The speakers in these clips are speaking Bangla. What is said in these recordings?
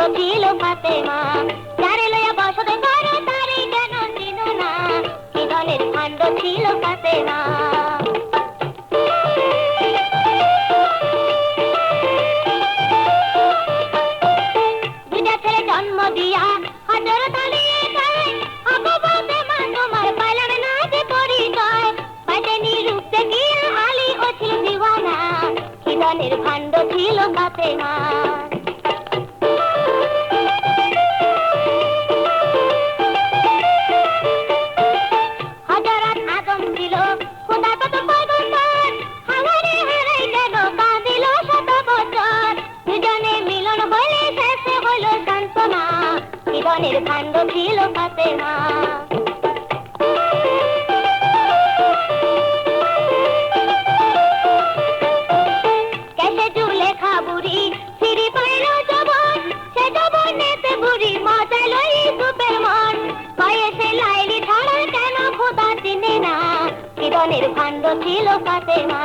ভাণ্ড ছিল ফাতেমা যারে লইয়া বসত করো তারে কেন চিনো না। কি ধনের ভাণ্ড ছিল ফাতেমা দুইটা ছেলে জন্ম দিয়া হাজার তালিয়ে যায় আবু ফাতেমা জীবনের ভাণ্ড ছিল ফাতেমা কেসে জুলেখা বুড়ি সিঁড়ি পাইল জবন সে জবনেতে বুড়ি জীবনের ভাণ্ড ছিল ফাতেমা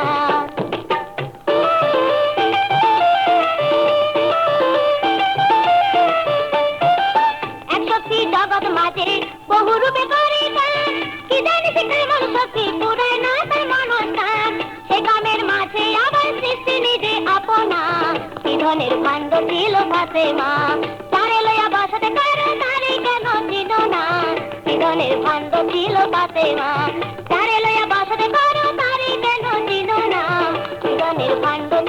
এক শক্তি জগৎ মাঝে বহু রূপে করে কি জানি সে কেমন পুরায় না, তার মনস্থান সে কামের মাঝে আবার সৃষ্টি নিজে আপনা। কি ধনের ছিল ফাতেমা তারে লইয়া বসাতে কারও তারে কেন চিনো না। কি ধনের ছিল ফাতেমা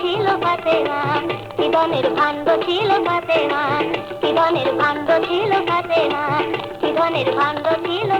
ছিল ফাতেমা কি কিদনের ভাণ্ড ছিল ফাতেমা কি কিদনের ভাণ্ড ছিল ফাতেমা কিদনের ভাণ্ড ছিল